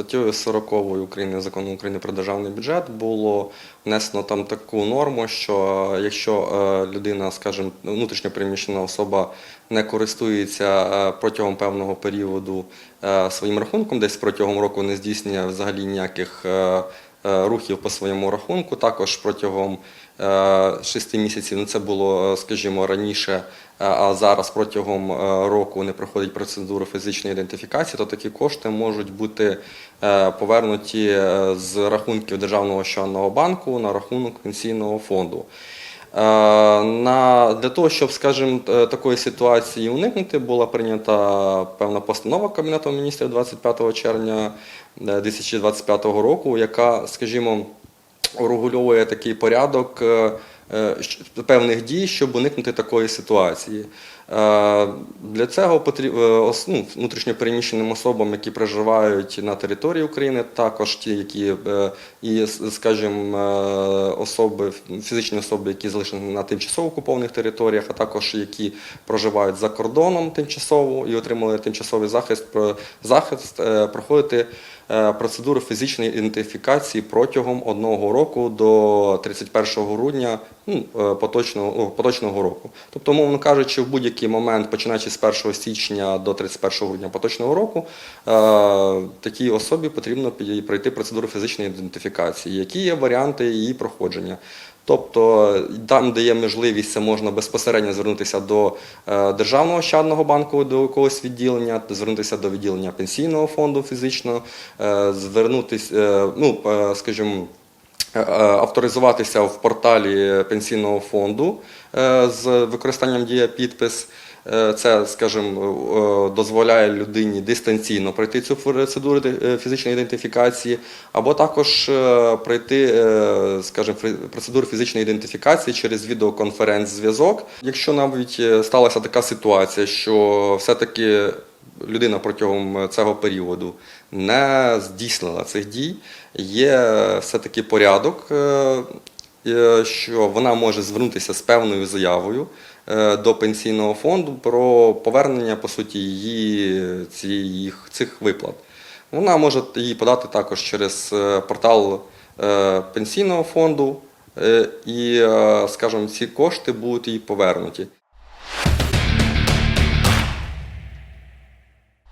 статтею 40 України закону України про державний бюджет було внесено там таку норму, що якщо е, людина, скажімо, внутрішньо переміщена особа не користується е, протягом певного періоду е, своїм рахунком, десь протягом року не здійснює взагалі ніяких рухів по своєму рахунку, також протягом е, шести місяців, ну це було, е, скажімо, раніше, е, а зараз протягом е, року не проходить процедуру фізичної ідентифікації, то такі кошти можуть бути е, повернуті е, з рахунків Державного ощадного банку на рахунок пенсійного фонду. Е, На, для того, щоб, скажімо, е, такої ситуації уникнути, була прийнята певна постанова Кабінету міністрів 25 червня е, 2025 року, яка, скажімо, урегульовує такий порядок е, е, певних дій, щоб уникнути такої ситуації. Е, Для цього ну, внутрішньопереміщеним особам, які проживають на території України, також ті, які і, скажімо, особи, фізичні особи, які залишені на тимчасово окупованих територіях, а також які проживають за кордоном тимчасово і отримали тимчасовий захист, захист проходити е, процедуру фізичної ідентифікації протягом одного року до 31 грудня ну, е, поточного, поточного року. Тобто, мовно кажучи, в будь-який момент, починаючи з 1 січня до 31 грудня поточного року, е, такій особі потрібно пройти процедуру фізичної ідентифікації. Які є варіанти її проходження? Тобто там, де є можливість, це можна безпосередньо звернутися до е, Державного ощадного банку, до якогось відділення, звернутися до відділення пенсійного фонду фізично, е, звернутися, е, ну, скажімо, авторизуватися в порталі пенсійного фонду е, з використанням дія підпис. Е, Це, скажімо, е, дозволяє людині дистанційно пройти цю процедуру е, фізичної ідентифікації, або також е, пройти, е, скажімо, процедуру фізичної ідентифікації через відеоконференц-зв'язок. Якщо навіть е, сталася така ситуація, що все-таки людина протягом цього періоду не здійснила цих дій, є все-таки порядок, е, е, що вона може звернутися з певною заявою е, до пенсійного фонду про повернення по суті її цих, цих виплат. Вона може її подати також через е, портал е, пенсійного фонду, е, і, е, скажімо, ці кошти будуть їй повернуті.